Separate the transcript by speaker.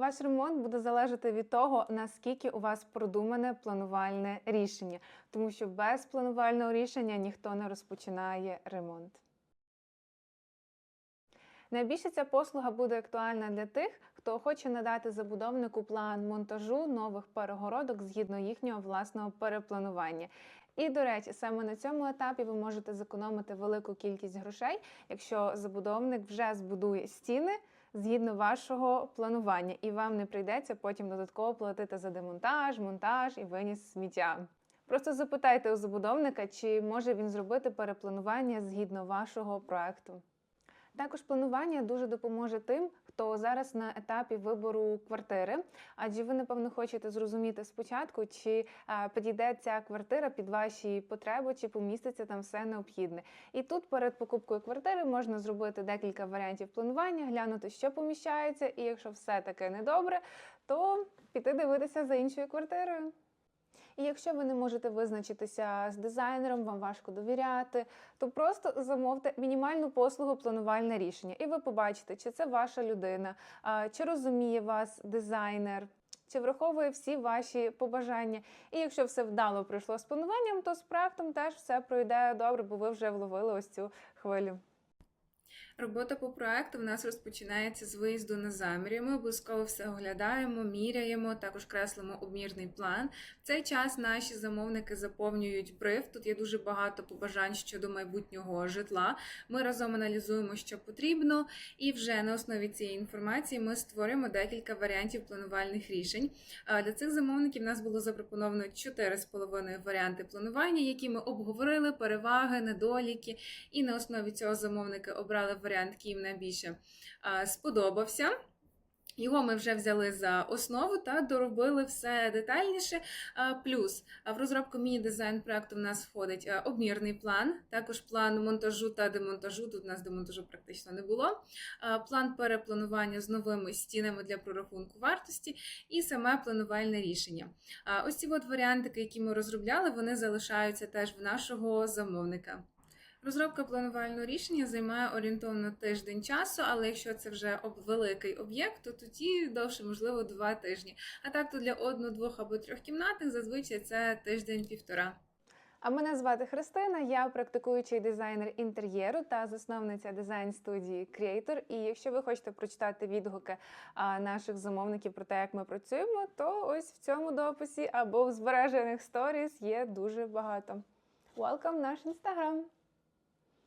Speaker 1: Ваш ремонт буде залежати від того, наскільки у вас продумане планувальне рішення, тому що без планувального рішення ніхто не розпочинає ремонт. Найбільше ця послуга буде актуальна для тих, хто хоче надати забудовнику план монтажу нових перегородок згідно їхнього власного перепланування. І, до речі, саме на цьому етапі ви можете зекономити велику кількість грошей, якщо забудовник вже збудує стіни згідно вашого планування, і вам не прийдеться потім додатково платити за демонтаж, монтаж і виніс сміття. Просто запитайте у забудовника, чи може він зробити перепланування згідно вашого проекту. Також планування дуже допоможе тим, хто зараз на етапі вибору квартири, адже ви, напевно, хочете зрозуміти спочатку, чи підійде ця квартира під ваші потреби, чи поміститься там все необхідне. І тут перед покупкою квартири можна зробити декілька варіантів планування, глянути, що поміщається, і якщо все таки недобре, то піти дивитися за іншою квартирою. І якщо ви не можете визначитися з дизайнером, вам важко довіряти, то просто замовте мінімальну послугу планувальне рішення, і ви побачите, чи це ваша людина, чи розуміє вас дизайнер. Чи враховує всі ваші побажання? І якщо все вдало пройшло з плануванням, то з проектом теж все пройде добре, бо ви вже вловили ось цю хвилю. Робота по проекту в нас розпочинається з виїзду на замірі. Ми обов'язково все оглядаємо, міряємо, також креслимо обмірний план. В цей час наші замовники заповнюють бриф. Тут є дуже багато побажань щодо майбутнього житла. Ми разом аналізуємо, що потрібно, і вже на основі цієї інформації ми створюємо декілька варіантів планувальних рішень. Для цих замовників нас було запропоновано 4,5 варіанти планування, які ми обговорили, переваги, недоліки, і на основі цього замовники обрали варіант, який їм найбільше сподобався. Його ми вже взяли за основу та доробили все детальніше. Плюс в розробку міні-дизайн проекту в нас входить обмірний план, також план монтажу та демонтажу. Тут у нас демонтажу практично не було. План перепланування з новими стінами для прорахунку вартості і саме планувальне рішення. Ось ці от варіантики, які ми розробляли, вони залишаються теж в нашого замовника. Розробка планувального рішення займає орієнтовно тиждень часу, але якщо це вже великий об'єкт, то тоді довше, можливо, два тижні. А так то для одно, двох або трьохкімнатних зазвичай це тиждень-півтора. А мене звати Христина, я практикуючий дизайнер інтер'єру та засновниця дизайн-студії Creator. І якщо ви хочете прочитати відгуки наших замовників про те, як ми працюємо, то ось в цьому дописі або в збережених сторіс є дуже багато. Welcome наш інстаграм!